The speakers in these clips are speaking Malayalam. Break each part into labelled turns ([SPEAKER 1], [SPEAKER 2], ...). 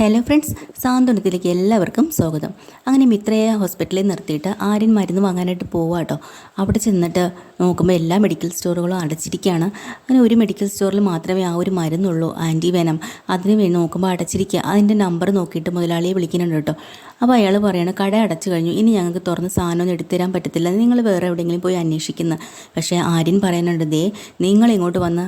[SPEAKER 1] ഹലോ ഫ്രണ്ട്സ് സാന്ത്വനത്തിലേക്ക് എല്ലാവർക്കും സ്വാഗതം. അങ്ങനെ മിത്രയെ ഹോസ്പിറ്റലിൽ നിർത്തിയിട്ട് ആര്യൻ മരുന്ന് വാങ്ങാനായിട്ട് പോവുക കേട്ടോ അവിടെ ചെന്നിട്ട് നോക്കുമ്പോൾ എല്ലാ മെഡിക്കൽ സ്റ്റോറുകളും അടച്ചിരിക്കുകയാണ് അങ്ങനെ ഒരു മെഡിക്കൽ സ്റ്റോറിൽ മാത്രമേ ആ ഒരു മരുന്നുള്ളൂ ആന്റി വേനം. അതിന് വേണ്ടി നോക്കുമ്പോൾ അടച്ചിരിക്കുക അതിന്റെ നമ്പർ നോക്കിയിട്ട് മുതലാളിയെ വിളിക്കുന്നുണ്ട് കേട്ടോ. അപ്പോൾ അയാൾ പറയുന്നത് കട അടച്ചു കഴിഞ്ഞു. ഇനി ഞങ്ങൾക്ക് തുറന്ന് സാധനമൊന്നും എടുത്തു തരാൻ പറ്റത്തില്ല. നിങ്ങൾ വേറെ എവിടെയെങ്കിലും പോയി അന്വേഷിക്കുന്നു. പക്ഷേ ആര്യൻ പറയുന്നുണ്ട് ദേ നിങ്ങൾ ഇങ്ങോട്ട് വന്ന്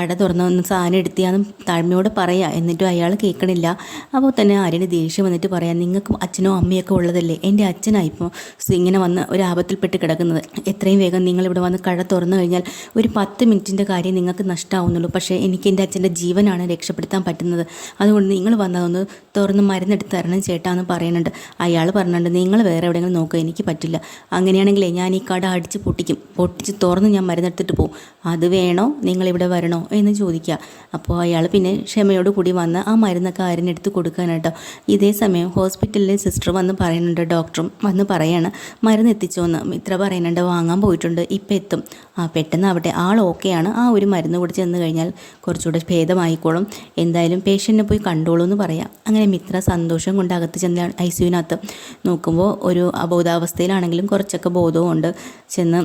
[SPEAKER 1] കട തുറന്ന് സാധനം എടുത്തിയാന്നും താഴ്മയോട് പറയാ. എന്നിട്ടും അയാൾ കേൾക്കണില്ല. അപ്പോൾ തന്നെ ആര്യന് ദേഷ്യം വന്നിട്ട് പറയാം നിങ്ങൾക്കും അച്ഛനോ അമ്മയൊക്കെ ഉള്ളതല്ലേ? എന്റെ അച്ഛനായിപ്പോൾ ഇങ്ങനെ വന്ന് ഒരു ആപത്തിൽപ്പെട്ട് കിടക്കുന്നത്. എത്രയും വേഗം നിങ്ങൾ ഇവിടെ വന്ന് കഴ തുറന്നു കഴിഞ്ഞാൽ ഒരു പത്ത് മിനിറ്റിന്റെ കാര്യം നിങ്ങൾക്ക് നഷ്ടമാവുന്നുള്ളൂ പക്ഷേ എനിക്ക് എന്റെ അച്ഛന്റെ ജീവനാണ് രക്ഷപ്പെടുത്താൻ പറ്റുന്നത്. അതുകൊണ്ട് നിങ്ങൾ വന്നതൊന്ന് തുറന്ന് മരുന്നെടുത്ത് തരണം ചേട്ടാ എന്ന് പറയുന്നുണ്ട്. അയാൾ പറഞ്ഞിട്ടുണ്ട് നിങ്ങൾ വേറെ എവിടെയെങ്കിലും നോക്കുക എനിക്ക് പറ്റില്ല. അങ്ങനെയാണെങ്കിലേ ഞാൻ ഈ കട അടിച്ച് പൊട്ടിക്കും. പൊട്ടിച്ച് തുറന്ന് ഞാൻ മരുന്നെടുത്തിട്ട് പോകും അത് വേണോ? നിങ്ങളിവിടെ വരണോ? എന്ന് ചോദിക്കുക. അപ്പോൾ അയാൾ പിന്നെ ക്ഷമയോട് കൂടി വന്ന് ആ മരുന്നൊക്കെ ആരിനെടുത്ത് കൊടുക്കാനായിട്ടോ ഇതേ സമയം ഹോസ്പിറ്റലിലെ സിസ്റ്റർ വന്ന് പറയുന്നുണ്ട് ഡോക്ടറും വന്ന് പറയാണ് മരുന്ന് എത്തിച്ചോന്ന് ഇത്ര പറയുന്നുണ്ട് വാങ്ങാൻ പോയിട്ടുണ്ട് ഇപ്പം എത്തും. ആ പെട്ടെന്ന് ആവട്ടെ ആൾ ഓക്കെയാണ്. ആ ഒരു മരുന്ന് കൂടി ചെന്ന് കഴിഞ്ഞാൽ കുറച്ചുകൂടെ ഭേദമായിക്കോളും. എന്തായാലും പേഷ്യന്റിനെ പോയി കണ്ടോളൂ എന്ന് പറയാം. അങ്ങനെ മിത്ര സന്തോഷം കൊണ്ട് അകത്ത് ചെന്ന് ഐ സിയുവിനകത്ത് നോക്കുമ്പോൾ ഒരു അബോധാവസ്ഥയിലാണെങ്കിലും കുറച്ചൊക്കെ ബോധവും ഉണ്ട് ചെന്ന്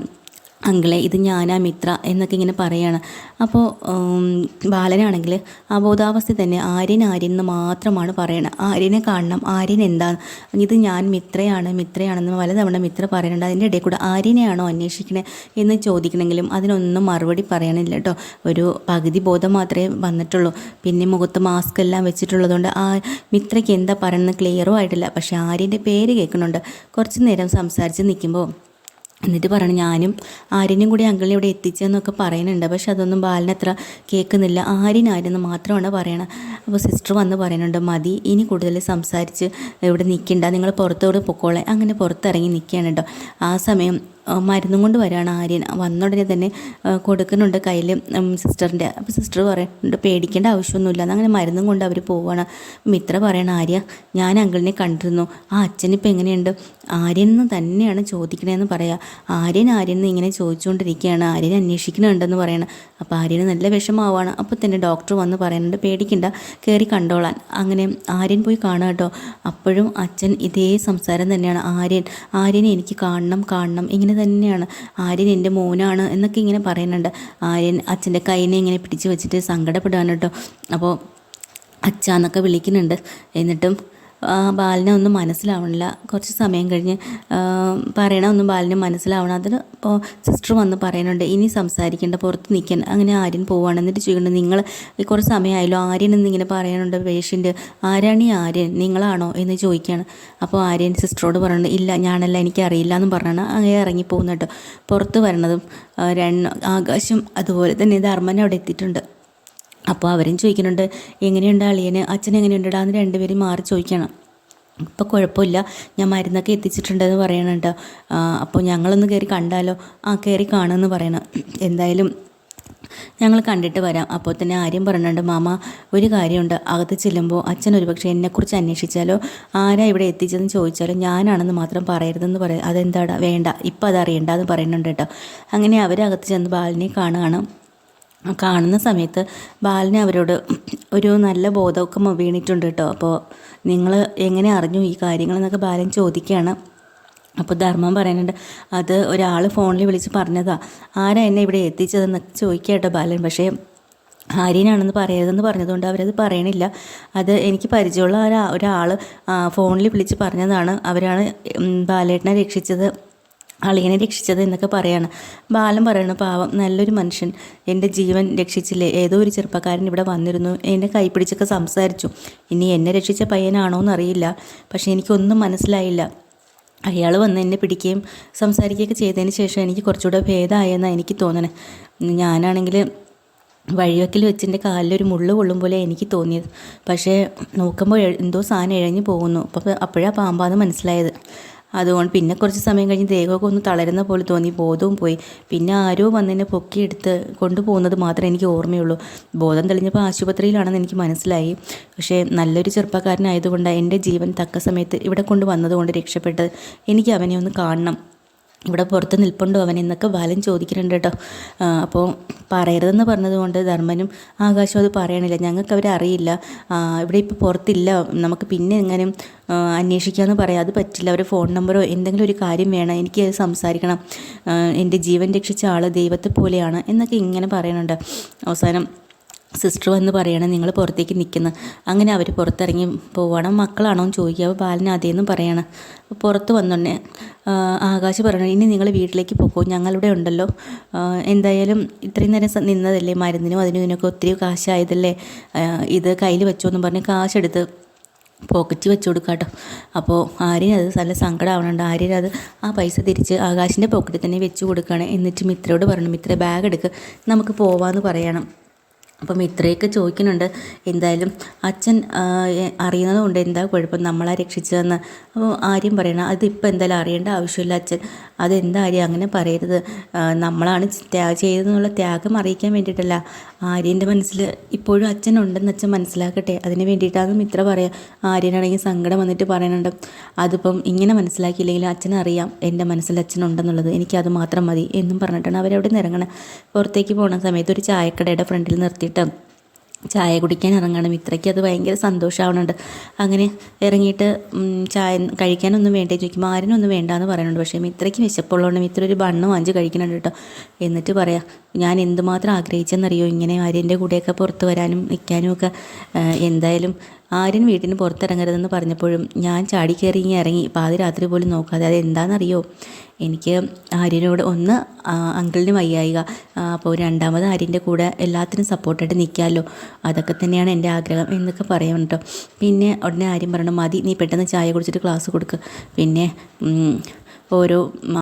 [SPEAKER 1] അങ്കിളെ ഇത് ഞാനാ മിത്ര എന്നൊക്കെ ഇങ്ങനെ പറയാണ്. അപ്പോൾ ബാലനാണെങ്കിൽ അബോധാവസ്ഥ തന്നെ ആര്യൻ ആര്യൻ എന്ന് മാത്രമാണ് പറയണത്. ആര്യനെ കാണണം ആര്യൻ എന്താണ് ഇത് ഞാൻ മിത്രയാണ് മിത്രയാണെന്ന് പലതവണ മിത്ര പറയുന്നുണ്ട് അതിന്റെ ഇടയിൽ കൂടെ ആര്യനെയാണോ അന്വേഷിക്കണേ എന്ന് ചോദിക്കണമെങ്കിലും അതിനൊന്നും മറുപടി പറയണില്ല കേട്ടോ. ഒരു പകുതി ബോധം മാത്രമേ വന്നിട്ടുള്ളൂ. പിന്നെ മുഖത്ത് മാസ്ക് എല്ലാം വെച്ചിട്ടുള്ളതുകൊണ്ട് ആ മിത്രയ്ക്ക് എന്താ പറയുന്നത് ക്ലിയറും ആയിട്ടില്ല. പക്ഷേ ആര്യന്റെ പേര് കേൾക്കുന്നുണ്ട്. കുറച്ച് നേരം സംസാരിച്ച് നിൽക്കുമ്പോൾ എന്നിട്ട് പറയണം ഞാനും ആര്യനും കൂടി അങ്കിളിനെ ഇവിടെ എത്തിച്ചെന്നൊക്കെ പറയുന്നുണ്ട്. പക്ഷെ അതൊന്നും ബാലന് അത്ര കേൾക്കുന്നില്ല. ആര്യൻ ആരെന്ന് മാത്രമാണ് പറയണത് അപ്പോൾ സിസ്റ്റർ വന്ന് പറയുന്നുണ്ട് മതി ഇനി കൂടുതൽ സംസാരിച്ച് ഇവിടെ നിൽക്കണ്ട. നിങ്ങൾ പുറത്തോട് പൊക്കോളെ. അങ്ങനെ പുറത്തിറങ്ങി നിൽക്കുകയാണ് കേട്ടോ. ആ സമയം മരുന്നും കൊണ്ട് വരാണ് ആര്യൻ. വന്ന ഉടനെ തന്നെ കൊടുക്കുന്നുണ്ട് കയ്യിൽ സിസ്റ്ററിന്റെ അപ്പോൾ സിസ്റ്റർ പറയുന്നുണ്ട് പേടിക്കേണ്ട ആവശ്യമൊന്നുമില്ല. അങ്ങനെ മരുന്നും കൊണ്ട് അവർ പോവുകയാണ് മിത്ര പറയണ ആര്യ ഞാൻ അങ്കിളിനെ കണ്ടിരുന്നു. ആ അച്ഛനിപ്പോൾ എങ്ങനെയുണ്ട്? ആര്യൻ എന്ന് തന്നെയാണ് ചോദിക്കണതെന്ന് പറയാം. ആര്യൻ ആര്യൻ എന്ന് ഇങ്ങനെ ചോദിച്ചുകൊണ്ടിരിക്കുകയാണ് ആര്യനെ അന്വേഷിക്കണുണ്ടെന്ന് പറയണം. അപ്പോൾ ആര്യന് നല്ല വിഷമാവാണ് അപ്പോൾ തന്നെ ഡോക്ടർ വന്ന് പറയുന്നുണ്ട് പേടിക്കണ്ട കയറി കണ്ടോളാൻ. അങ്ങനെ ആര്യൻ പോയി കാണുക കേട്ടോ. അപ്പോഴും അച്ഛൻ ഇതേ സംസാരം തന്നെയാണ്. ആര്യൻ ആര്യനെ എനിക്ക് കാണണം കാണണം ഇങ്ങനെ തന്നെയാണ്. ആര്യൻ എന്റെ മോനാണ് എന്നൊക്കെ ഇങ്ങനെ പറയുന്നുണ്ട്. ആര്യൻ അച്ഛന്റെ കൈനെ ഇങ്ങനെ പിടിച്ച് വെച്ചിട്ട് സങ്കടപ്പെടുകയാണ് കേട്ടോ. അപ്പോൾ അച്ഛാന്നൊക്കെ വിളിക്കുന്നുണ്ട്. എന്നിട്ടും ബാലിനെ ഒന്നും മനസ്സിലാവണില്ല. കുറച്ച് സമയം കഴിഞ്ഞ് പറയണമൊന്നും ബാലിന് മനസ്സിലാവണം. അതിന് ഇപ്പോൾ സിസ്റ്റർ വന്ന് പറയുന്നുണ്ട് ഇനി സംസാരിക്കേണ്ട പുറത്ത് നിൽക്കാൻ അങ്ങനെ ആര്യൻ പോവുകയാണ് എന്നിട്ട് ചോദിക്കുന്നത് നിങ്ങൾ കുറേ സമയമായല്ലോ ആര്യൻ എന്നിങ്ങനെ പറയാനുണ്ട് പേഷ്യന്റ് ആരാണ് ഈ ആര്യൻ? നിങ്ങളാണോ? എന്ന് ചോദിക്കുകയാണ് അപ്പോൾ ആര്യൻ സിസ്റ്ററോട് പറയുന്നുണ്ട് ഇല്ല ഞാനല്ല എനിക്കറിയില്ല എന്നും പറഞ്ഞാണ്. അങ്ങനെ ഇറങ്ങി പോകുന്നുണ്ട് പുറത്ത് വരണതും രണ്ട് ആകാശം അതുപോലെ തന്നെ ധർമ്മൻ അവിടെ എത്തിയിട്ടുണ്ട്. അപ്പോൾ അവരും ചോദിക്കുന്നുണ്ട് എങ്ങനെയുണ്ട് അളിയന്? അച്ഛൻ എങ്ങനെയുണ്ടാ? എന്ന് രണ്ടുപേരും മാറി ചോദിക്കണം. ഇപ്പോൾ കുഴപ്പമില്ല. ഞാൻ മരുന്നൊക്കെ എത്തിച്ചിട്ടുണ്ടെന്ന് പറയണുണ്ട് അപ്പോൾ ഞങ്ങളൊന്ന് കയറി കണ്ടാലോ? ആ കയറി കാണുമെന്ന് പറയണം. എന്തായാലും ഞങ്ങൾ കണ്ടിട്ട് വരാം. അപ്പോൾ തന്നെ ആര്യം പറഞ്ഞിട്ടുണ്ട് മാമ ഒരു കാര്യമുണ്ട്. അകത്ത് ചെല്ലുമ്പോൾ അച്ഛൻ ഒരുപക്ഷെ എന്നെക്കുറിച്ച് അന്വേഷിച്ചാലോ? ആരാ ഇവിടെ എത്തിച്ചതെന്ന് ചോദിച്ചാലോ? ഞാനാണെന്ന് മാത്രം പറയരുതെന്ന് പറയും അതെന്താടാ? വേണ്ട. ഇപ്പം അതറിയണ്ട എന്ന് പറയുന്നുണ്ട് കേട്ടോ. അങ്ങനെ അവരകത്ത് ചെന്ന് ബാലിനെ കാണുകയാണ്. കാണുന്ന സമയത്ത് ബാലിന് അവരോട് ഒരു നല്ല ബോധമൊക്കെ വീണിട്ടുണ്ട് കേട്ടോ. അപ്പോൾ നിങ്ങൾ എങ്ങനെ അറിഞ്ഞു ഈ കാര്യങ്ങളെന്നൊക്കെ ബാലൻ ചോദിക്കുകയാണ്. അപ്പോൾ ധർമ്മം പറയുന്നുണ്ട് അത് ഒരാൾ ഫോണിൽ വിളിച്ച് പറഞ്ഞതാ. ആരാ എന്നെ ഇവിടെ എത്തിച്ചതെന്നൊക്കെ ചോദിക്കുക കേട്ടോ ബാലൻ. പക്ഷേ ആര്യനാണെന്ന് പറയരുതെന്ന് പറഞ്ഞതുകൊണ്ട് അവരത് പറയണില്ല. അത് എനിക്ക് പരിചയമുള്ള ഒരാൾ ഫോണിൽ വിളിച്ച് പറഞ്ഞതാണ്. അവരാണ് ബാലേട്ടനെ രക്ഷിച്ചത് അളിയനെ രക്ഷിച്ചത് എന്നൊക്കെ പറയാണ്. ബാലൻ പറയണ പാവം നല്ലൊരു മനുഷ്യൻ. എന്റെ ജീവൻ രക്ഷിച്ചില്ലേ? ഏതോ ഒരു ചെറുപ്പക്കാരൻ ഇവിടെ വന്നിരുന്നു. എന്നെ കൈപ്പിടിച്ചൊക്കെ സംസാരിച്ചു. ഇനി എന്നെ രക്ഷിച്ച പയ്യനാണോ എന്നറിയില്ല. പക്ഷേ എനിക്കൊന്നും മനസ്സിലായില്ല. അയാൾ വന്ന് എന്നെ പിടിക്കുകയും സംസാരിക്കുകയൊക്കെ ചെയ്തതിന് ശേഷം എനിക്ക് കുറച്ചുകൂടെ ഭേദമായെന്നാണ് എനിക്ക് തോന്നണേ. ഞാനാണെങ്കിൽ വഴിവെക്കിൽ വെച്ചിന്റെ കാലിലൊരു മുള്ളു കൊള്ളും പോലെ എനിക്ക് തോന്നിയത്. പക്ഷേ നോക്കുമ്പോൾ എന്തോ സാധനം ഇഴഞ്ഞു പോകുന്നു. അപ്പോൾ അപ്പോഴാണ് പാമ്പാന്ന് മനസ്സിലായത്. അതുകൊണ്ട് പിന്നെ കുറച്ച് സമയം കഴിഞ്ഞ് ദേഹമൊക്കെ ഒന്ന് തളരുന്ന പോലെ തോന്നി ബോധവും പോയി. പിന്നെ ആരോ വന്നതിനെ പൊക്കിയെടുത്ത് കൊണ്ടുപോകുന്നത് മാത്രമേ എനിക്ക് ഓർമ്മയുള്ളൂ. ബോധം തെളിഞ്ഞപ്പോൾ ആശുപത്രിയിലാണെന്ന് എനിക്ക് മനസ്സിലായി. പക്ഷേ നല്ലൊരു ചെറുപ്പക്കാരനായതുകൊണ്ട് എന്റെ ജീവൻ തക്ക സമയത്ത് ഇവിടെ കൊണ്ടുവന്നതുകൊണ്ട് രക്ഷപ്പെട്ടത്. എനിക്ക് അവനെ ഒന്ന് കാണണം. ഇവിടെ പുറത്ത് നിൽപ്പുണ്ടോ അവൻ എന്നൊക്കെ ബാലൻ ചോദിക്കുന്നുണ്ട് കേട്ടോ. അപ്പോൾ പറയരുതെന്ന് പറഞ്ഞതുകൊണ്ട് ധർമ്മനും ആകാശവും അത് പറയണില്ല. ഞങ്ങൾക്ക് അവരെ അറിയില്ല. ഇവിടെ ഇപ്പോൾ പുറത്തില്ല. നമുക്ക് പിന്നെ എങ്ങനെ അന്വേഷിക്കാമെന്ന് പറയാം. അത് പറ്റില്ല. അവരുടെ ഫോൺ നമ്പറോ എന്തെങ്കിലും ഒരു കാര്യം വേണം. എനിക്ക് അത് സംസാരിക്കണം. എന്റെ ജീവൻ രക്ഷിച്ച ആൾ ദൈവത്തെ പോലെയാണ് എന്നൊക്കെ ഇങ്ങനെ പറയുന്നുണ്ട് അവസാനം സിസ്റ്റർ വന്ന് പറയണം നിങ്ങൾ പുറത്തേക്ക് നിൽക്കുന്ന. അങ്ങനെ അവർ പുറത്തിറങ്ങി പോവണം. മക്കളാണോ? എന്ന് ചോദിക്കുക. അപ്പോൾ ബാലന് അതേന്നും പറയണം. പുറത്ത് വന്നോണ്ടേ ആകാശ് പറഞ്ഞു ഇനി നിങ്ങൾ വീട്ടിലേക്ക് പോകൂ ഞങ്ങളിവിടെ ഉണ്ടല്ലോ. എന്തായാലും ഇത്രയും നേരം നിന്നതല്ലേ? മരുന്നിനും അതിനും ഇതിനൊക്കെ ഒത്തിരി കാശായതല്ലേ? ഇത് കയ്യിൽ വെച്ചോന്നും പറഞ്ഞ് കാശെടുത്ത് പോക്കറ്റ് വെച്ച് കൊടുക്കുക കേട്ടോ അപ്പോൾ ആര്യൻ അത് നല്ല സങ്കടമാവണുണ്ട് ആര്യൻ അത് ആ പൈസ തിരിച്ച് ആകാശിന്റെ പോക്കറ്റിൽ തന്നെ വെച്ച് കൊടുക്കുകയാണ് എന്നിട്ട് മിത്രയോട് പറഞ്ഞു മിത്ര ബാഗ് എടുക്കുക നമുക്ക് പോവാമെന്ന് പറയണം. അപ്പം ഇത്രയൊക്കെ ചോദിക്കുന്നുണ്ട്. എന്തായാലും അച്ഛൻ അറിയുന്നത് കൊണ്ട് എന്താ കുഴപ്പം നമ്മളെ രക്ഷിച്ചതെന്ന്. അപ്പോൾ ആര്യം പറയണം. അതിപ്പോൾ എന്തായാലും അറിയേണ്ട ആവശ്യമില്ല അച്ഛൻ. അതെന്താ അങ്ങനെ പറയരുത്. നമ്മളാണ് ത്യാഗം ചെയ്തതെന്നുള്ള ത്യാഗം അറിയിക്കാൻ വേണ്ടിയിട്ടല്ല. ആര്യന്റെ മനസ്സിൽ ഇപ്പോഴും അച്ഛൻ ഉണ്ടെന്ന് അച്ഛൻ മനസ്സിലാക്കട്ടെ. അതിന് വേണ്ടിയിട്ടാണ് മിത്ര പറയാം. ആര്യനാണെങ്കിൽ സങ്കടം വന്നിട്ട് പറയുന്നുണ്ട്. അതിപ്പം ഇങ്ങനെ മനസ്സിലാക്കിയില്ലെങ്കിൽ അച്ഛനറിയാം എന്റെ മനസ്സിൽ അച്ഛൻ അച്ഛനുണ്ടെന്നുള്ളത്. എനിക്കത് മാത്രം മതി എന്നും പറഞ്ഞിട്ടാണ് അവരവിടെ നിന്ന് ഇറങ്ങണം. പുറത്തേക്ക് പോകുന്ന സമയത്ത് ഒരു ചായക്കടയുടെ ഫ്രണ്ടിൽ നിർത്തിയിട്ട് ചായ കുടിക്കാൻ ഇറങ്ങണം. ഇത്രയ്ക്ക് അത് ഭയങ്കര സന്തോഷമാവുന്നുണ്ട് അങ്ങനെ ഇറങ്ങിയിട്ട് ചായ കഴിക്കാനൊന്നും വേണ്ട. ചോദിക്കുമ്പോൾ വേണ്ട എന്ന് പറയുന്നുണ്ട്. പക്ഷേ മിത്രയ്ക്ക് വിശപ്പുള്ളതുകൊണ്ട് മിത്ര ഒരു ബണ്ണ് വാങ്ങിച്ച് കഴിക്കുന്നുണ്ട് കേട്ടോ. എന്നിട്ട് പറയാം ഞാൻ എന്തുമാത്രം ആഗ്രഹിച്ചെന്നറിയോ? ഇങ്ങനെ ആര്യന്റെ കൂടെയൊക്കെ പുറത്ത് വരാനും നിൽക്കാനും ഒക്കെ എന്തായാലും ആര്യൻ വീട്ടിന് പുറത്തിറങ്ങരുതെന്ന് പറഞ്ഞപ്പോഴും ഞാൻ ചാടി കയറി ഇങ്ങനെ ഇറങ്ങി. പാതിരാത്രി പോലും നോക്കാതെ അത് എന്താണെന്നറിയോ? എനിക്ക് ആര്യനോട് ഒന്ന് അങ്കിളിന് വയ്യായിക. അപ്പോൾ രണ്ടാമത് ആര്യന്റെ കൂടെ എല്ലാത്തിനും സപ്പോർട്ടായിട്ട് നിൽക്കാമല്ലോ. അതൊക്കെ തന്നെയാണ് എന്റെ ആഗ്രഹം എന്നൊക്കെ പറയാം കേട്ടോ പിന്നെ ഉടനെ ആര്യം പറയണം മതി നീ പെട്ടെന്ന് ചായ കുടിച്ചിട്ട് ക്ലാസ് കൊടുക്കുക പിന്നെ ഓരോ